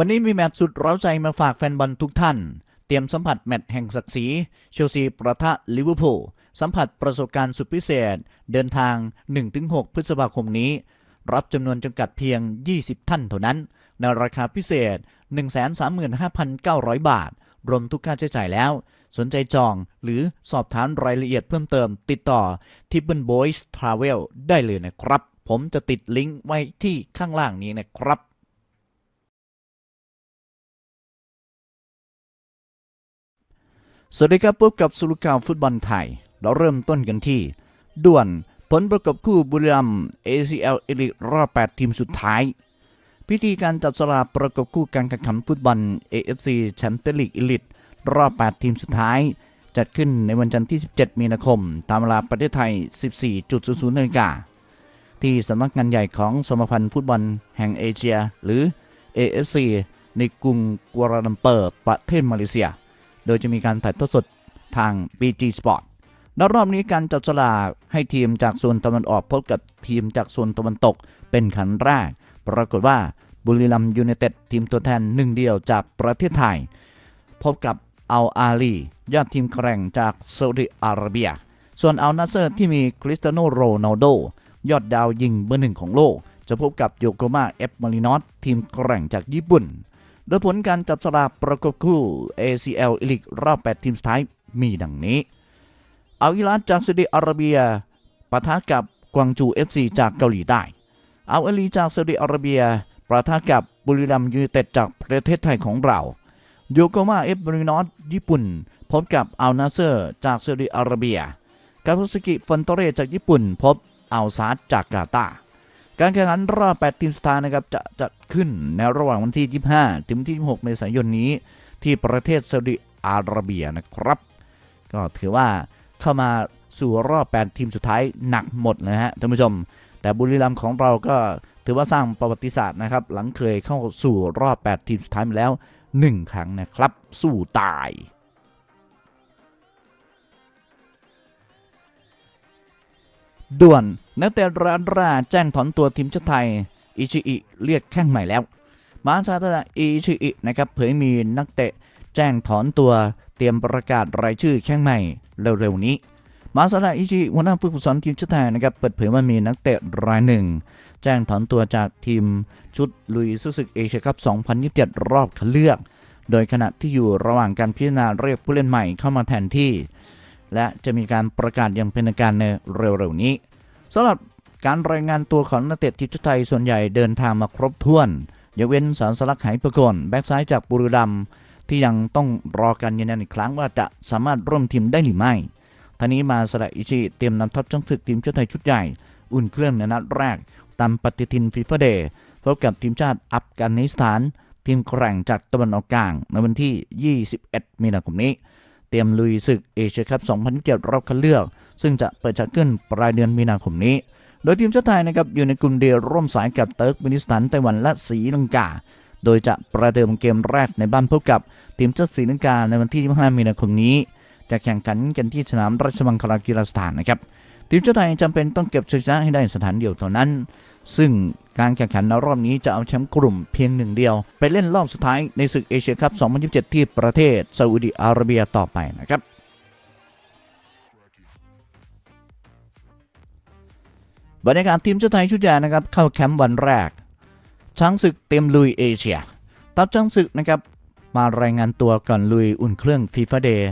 วันนี้มีแมตช์สุดร้าใจมาฝากแฟนบอลทุกท่าน เตรียมสัมผัสแมตช์แห่งศักดิ์ศรีเชลซีประทะลิเวอร์พูลสัมผัสประสบการณ์สุดพิเศษ เดินทาง 1-6 พฤษภาคมนี้ รับจำนวนจำกัดเพียง 20 ท่านเท่านั้น ในราคาพิเศษ 135,900 บาท รวมทุกค่าใช้จ่ายแล้ว สนใจจองหรือสอบถามรายละเอียดเพิ่มเติม ติดต่อ t i p p e n Boys Travel ได้เลยนะครับ ผมจะติดลิงก์ไว้ที่ข้างล่างนี้นะครับ สวัสดีครับพบกับสุรุข่าวฟุตบอลไทย เราเริ่มต้นกันที่ ด่วนผลประกอบคู่บุรีรัมย์ ACL เอลิรอบ 8 ทีมสุดท้าย พิธีการจับสลากประกอบคู่การแข่งขันฟุตบอล AFC แชมเปี้ยนลีกเอลิทรอบ 8 ทีมสุดท้าย จัดขึ้นในวันจันทร์ที่ 17 มีนาคม ตามเวลาประเทศไทย 14.00นาฬิกาที่สำนักงานใหญ่ของสมาพันธ์ฟุตบอลแห่งเอเชีย หรือ AFC ในกรุงกัวลาลัมเปอร์ประเทศมาเลเซีย โดยจะมีการถ่ายทอดสดทาง BG Sport ในรอบนี้การจับสลากให้ทีมจากโซนตะวันออกพบกับทีมจากโซนตะวันตกเป็นขันแรก ปรากฏว่าบุรีรัมย์ยูไนเต็ดทีมตัวแทนหนึ่งเดียวจากประเทศไทย พบกับอัลอาลียอดทีมแกร่งจากซาอุดิอาระเบีย ส่วนอัลนาเซอร์ที่มีคริสเตียโนโรนัลโด ยอดดาวยิงเบอร์หนึ่งของโลก จะพบกับโยโกมาเอฟมารินอสทีมแกร่งจากญี่ปุ่น โดยผลการจับสลากประกบคู่ ACL อีลิกรอบ 8 ทีมสุดท้ายมีดังนี้อัลอิลาดจากซาอุดิอาระเบียปะทะกับกวางจู FC จากเกาหลีใต้อัลอลีจากซาอุดิอาระเบียปะทะกับบุรีรัมย์ยูไนเต็ดจากประเทศไทยของเราโยโกมาเอฟมารินอสญี่ปุ่น พบกับอัลนาเซอร์จากซาอุดิอาระเบีย กาพุสกิฟอนโตเรจากญี่ปุ่น พบอัลซาดจากกาตาร์ การแข่งขันรอบ 8 ทีมสุดท้ายนะครับจะจัดขึ้นในระหว่างวันที่ 25 ถึงวันที่ 26 เมษายนนี้ที่ประเทศซาอุดิอาระเบียนะครับ ก็ถือว่าเข้ามาสู่รอบ 8 ทีมสุดท้ายหนักหมดเลยนะฮะท่านผู้ชม แต่บุรีรัมย์ของเราก็ถือว่าสร้างประวัติศาสตร์นะครับ หลังเคยเข้าสู่รอบ 8 ทีมสุดท้ายมาแล้ว 1 ครั้งนะครับ สู้ตาย ด่วนนักเตะร้านราแจ้งถอนตัวทีมชาติไทย อิชิอิเรียกแข้งใหม่แล้ว มาซาตะอิชิอินะครับเผยมีนักเตะแจ้งถอนตัวเตรียมประกาศรายชื่อแข้งใหม่เร็วๆนี้ มาซาตะอิชิหัวหน้าผู้ฝึกสอนทีมชาติไทยนะครับเปิดเผยว่ามีนักเตะรายหนึ่ง แจ้งถอนตัวจากทีมชุดลุยซุสึกเอเชียคัพ 2027 รอบคัดเลือก โดยขณะที่อยู่ระหว่างการพิจารณาเรียกผู้เล่นใหม่เข้ามาแทนที่ และจะมีการประกาศอย่างเป็นทางการในเร็วๆนี้สำหรับการรายงานตัวของนักเตะทีมชาติไทยส่วนใหญ่เดินทางมาครบถ้วนยกเว้นสารสลักไหประกลแบ็กซ้ายจากบุรีรัมย์ที่ยังต้องรอการยืนยันอีกครั้งว่าจะสามารถร่วมทีมได้หรือไม่ท่านี้มาสระอิชิเตรียมนำทัพจังศึกทีมชาติไทยชุดใหญ่ อุ่นเครื่องในนัดแรก ตามปฏิทินฟีฟ่าเดย์พบกับทีมชาติอัฟกานิสถาน ทีมแกร่งจากตะวันออกกลางในวันที่ 21 มีนาคมนี้ เตรียมลุยศึกเอเชียคัพ2027รอบคัดเลือก ซึ่งจะเปิดฉากขึ้นปลายเดือนมีนาคมนี้ โดยทีมชาติไทยนะครับอยู่ในกลุ่มเดียวร่วมสายกับเติร์กมินิสถานไต้หวันและศรีลังกา โดยจะประเดิมเกมแรกในบ้านพบกับทีมชาติศรีลังกาในวันที่ 25 มีนาคมนี้ จะแข่งขันกันที่สนามราชมังคลากีฬาสถานนะครับทีมชาติไทยจำเป็นต้องเก็บชัยชนะให้ได้สถานเดียวเท่านั้น ซึ่ง การแข่งขันในรอบนี้จะเอาแชมป์กลุ่มเพียงหนึ่งเดียว ไปเล่นรอบสุดท้ายในศึกเอเชียคัพ 2027 ที่ประเทศซาอุดิอาระเบียต่อไปนะครับบรรยากาศทีมชาติไทยชุดใหญ่นะครับเข้าแคมป์วันแรก ช้างศึกเต็มลุยเอเชีย ทัพช้างศึกนะครับมารายงานตัวก่อนลุยอุ่นเครื่องฟีฟ่าเดย์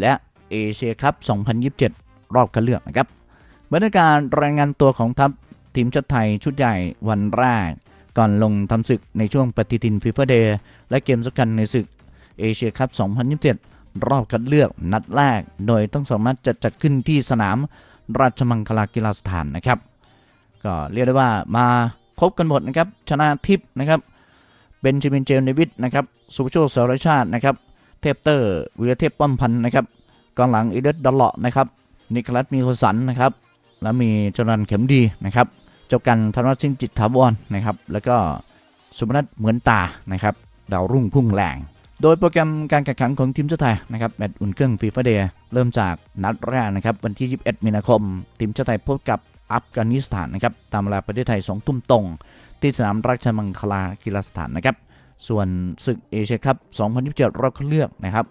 และเอเชียคัพ 2027 รอบคัดเลือกนะครับบรรยากาศรายงานตัวของทัพ ทีมชาติไทยชุดใหญ่วันแรก ก่อนลงทำศึกในช่วงปฏิทินฟีฟ่าเดย์และเกมสำคัญในศึกเอเชียคัพ 2027 รอบคัดเลือกนัดแรก โดยทั้งสองนัดจะจัดขึ้นที่สนามราชมังคลากีฬาสถานนะครับ ก็เรียกได้ว่ามาครบกันหมดนะครับ ชนะทิพย์นะครับ เบนจามินเจมส์เดวิดนะครับ สุภโชคสารชาตินะครับ เทพเตอร์ วิรเทพป้อมพันธ์นะครับ กองหลังอีเดดดอลเลาะนะครับ นิคลัสมีโคสันนะครับ แล้วมีจรันเข็มดีนะครับ เจ้ากันธนวัฒน์ชิงจิตถาวรนะครับ แล้วก็สุพนัทเหมือนตานะครับดาวรุ่งพุ่งแรงโดยโปรแกรมการแข่งขันของทีมชาติไทยนะครับแมตช์อุ่นเครื่องฟีฟ่าเดย์เริ่มจากนัดแรกนะครับวันที่ 21 มีนาคม ทีมชาติไทยพบกับอัฟกานิสถานนะครับตามเวลาประเทศไทย 2 ทุ่มตรง ที่สนามราชมังคลากีฬาสถานนะครับ ส่วนศึกเอเชียคัพ 2027 รอบคัดเลือกนะครับ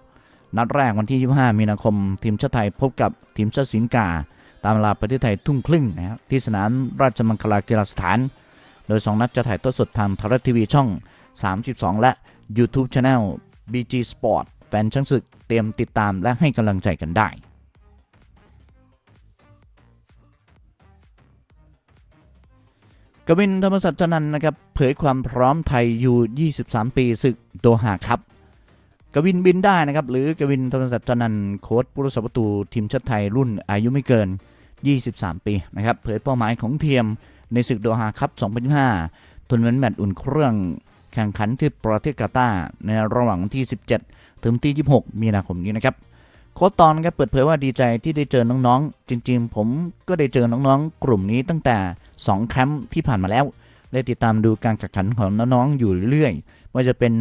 นัดแรกวันที่ 25 มีนาคม ทีมชาติไทยพบกับทีมชาติสิงคา ตามเวลาประเทศไทยทุ่มครึ่งนะครับที่สนามราชมังคลากีฬาสถาน โดย 2 นัดจะถ่ายทอดสดทางไทยรัฐทีวีช่อง 32 และ YouTube Channel BG Sport แฟนช่างศึกเตรียมติดตามและให้กำลังใจกันได้กวินธรรมศักดิ์จนันนะครับเผยความพร้อมไทยอยู่ 23 ปีศึกโดฮาครับกวินบินได้นะครับหรือกวินธรรมศักดิ์จนันโค้ชผู้รักษาประตูทีมชาติไทยรุ่นอายุไม่เกิน 23 ปีนะครับเผยเป้าหมายของเทียมในศึกโดฮาครับ2025ทัวร์นาเมนแมตช์อุ่นเครื่องแข่งขันที่ประเทศกาตาร์ในระหว่างที่ 17 ถึงที่ 26 มีนาคมนี้นะครับโค้ชตอนครับเปิดเผยว่าดีใจที่ได้เจอน้องๆ จริงๆ ผมก็ได้เจอน้องๆ กลุ่มนี้ตั้งแต่ 2 แคมป์ที่ผ่านมาแล้ว ได้ติดตามดูการแข่งขันของน้องๆ อยู่เรื่อยๆว่าจะเป็น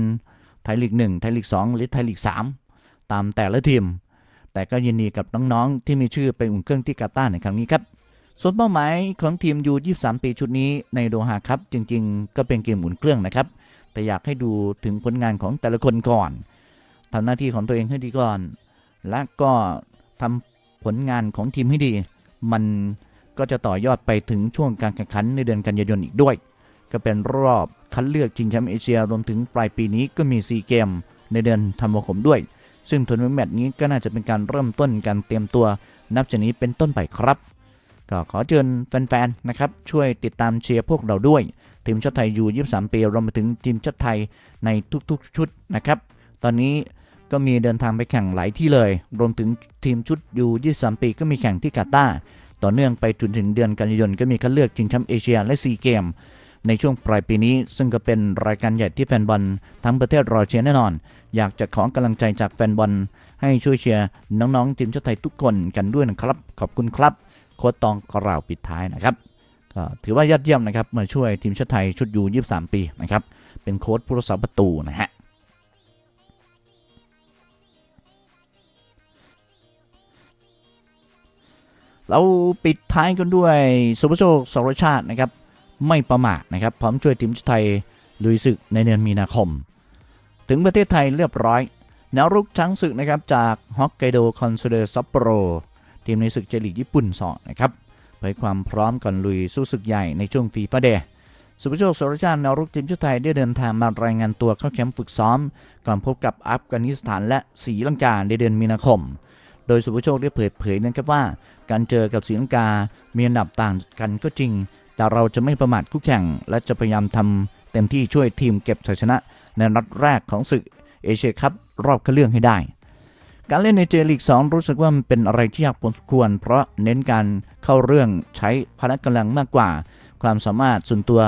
ไทยลีก 1 ไทยลีก 2 หรือไทยลีก 3 ตามแต่ละทีม แต่ก็ยินดีกับน้องๆ ที่มีชื่อไปอุ่นเครื่องที่กาตาร์ในครั้งนี้ครับ ส่วนเป้าหมายของทีมยู23 ปีชุดนี้ในโดฮาครับจริงๆ ก็เป็นเกมอุ่นเครื่องนะครับ แต่อยากให้ดูถึงผลงานของแต่ละคนก่อนทำหน้าที่ของตัวเองให้ดีก่อน และก็ทำผลงานของทีมให้ดี มันก็จะต่อยอดไปถึงช่วงการแข่งขันในเดือนกันยายนอีกด้วย ก็เป็นรอบคัดเลือกชิงแชมป์เอเชียรวมถึงปลายปีนี้ก็มี4เกมในเดือนธันวาคมด้วย ซึ่งทัวร์นาเมนต์แมตช์นี้ก็น่าจะเป็นการเริ่มต้นการเตรียมตัว นับจากนี้เป็นต้นไปครับ ก็ขอเชิญแฟนๆนะครับช่วยติดตามเชียร์พวกเราด้วย ทีมชาติไทยยู23 ปีรวมไปถึงทีมชาติไทยในทุกๆ ชุดนะครับ ตอนนี้ก็มีเดินทางไปแข่งหลายที่เลย รวมถึงทีมชุดยู23 ปีก็มีแข่งที่กาตาร์ต่อเนื่องไปจนถึงเดือนกันยายนก็มีคัดเลือกชิงแชมป์เอเชียและซีเกม ในช่วงปลายปีนี้ ซึ่งก็เป็นรายการใหญ่ที่แฟนบอลทั้งประเทศรอเชียร์แน่นอน อยากจะขอกำลังใจจากแฟนบอลให้ช่วยเชียร์น้องๆทีมชาติไทยทุกคนกันด้วยนะครับ ขอบคุณครับโค้ชตองกล่าวปิดท้ายนะครับก็ถือว่ายอดเยี่ยมนะครับมาช่วยทีมชาติไทยชุดยู23 ปีนะครับเป็นโค้ชผู้รักษาประตูนะฮะเราปิดท้ายกันด้วยสุภโชคสรชาตินะครับ ไม่ประมาทนะครับ พร้อมช่วยทีมชาติไทยลุยศึกในเดือนมีนาคม ถึงประเทศไทยเรียบร้อยแนวรุกช้างศึกนะครับจากฮอกไกโดคอนซูเดอร์ซัปโปโรทีมในศึกเจลีกญี่ปุ่น2นะครับเผยความพร้อมก่อนลุยสู้ศึกใหญ่ในช่วงฟีฟาเดย์สุภโชคสรชาติแนวรุกทีมชาติไทยได้เดินทางมารายงานตัวเข้าแคมป์ฝึกซ้อม ก่อนพบกับอัฟกานิสถานและศรีลังกาในเดือนมีนาคม โดยสุภโชคได้เผยเผยนะครับว่า การเจอกับศรีลังกา มีอันดับต่างกันก็จริง แต่เราจะไม่ประมาทคู่แข่ง และจะพยายามทำเต็มที่ช่วยทีมเก็บชัยชนะ ในนัดแรกของศึกเอเชียคัพรอบคัดเลือกให้ได้ การเล่นในเจลีก 2 รู้สึกว่ามันเป็นอะไรที่ยากพอสมควร เพราะเน้นการเข้าเรื่องใช้พละกำลังมากกว่า ความสามารถส่วนตัว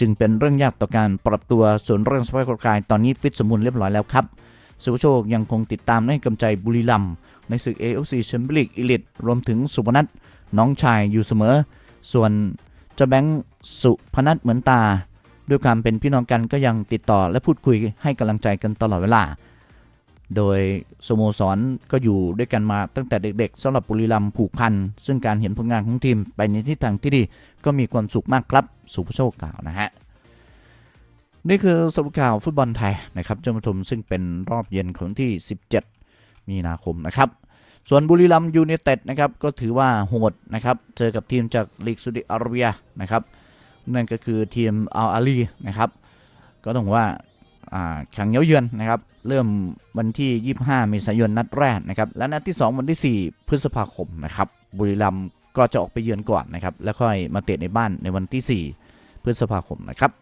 จึงเป็นเรื่องยากต่อการปรับตัวส่วนเรื่องสภาพร่างกายตอนนี้ฟิตสมบูรณ์เรียบร้อยแล้วครับสุโชคยังคงติดตามให้กำใจบุรีรัมย์ในศึก AFC แชมเปี้ยนลีกอีลิตรวมถึงสุพนัทน้องชายอยู่เสมอ ส่วน เจ้าแบงค์สุพนัทเหมือนตา ด้วยความเป็นพี่น้องกันก็ยังติดต่อและพูดคุยให้กำลังใจกันตลอดเวลา โดยสโมสรก็อยู่ด้วยกันมาตั้งแต่เด็กๆสำหรับบุรีรัมย์ผูกพัน ซึ่งการเห็นผลงานของทีมไปในทิศทางที่ดีก็มีความสุขมากครับ สุภโชคกล่าวนะฮะนี่คือสรุปข่าวฟุตบอลไทยนะครับเจ้ามาชมซึ่งเป็นรอบเย็นของที่ 17 มีนาคมนะครับ ส่วนบุรีรัมย์ยูไนเต็ดนะครับก็ถือว่าโหดนะครับเจอกับทีมจากลีกซุดิอาระเบียนะครับนั่นก็คือทีมอัลอาลีนะครับก็ต้องว่าแข่งเย้าเยือนนะครับเริ่มวันที่ 25เมษายนนัดแรกนะครับและนัดที่ 2 วันที่ 4 พฤษภาคมนะครับบุรีรัมย์ก็จะออกไปเยือนก่อนนะครับแล้วค่อยมาเตะในบ้านในวันที่ 4 พฤษภาคมนะครับ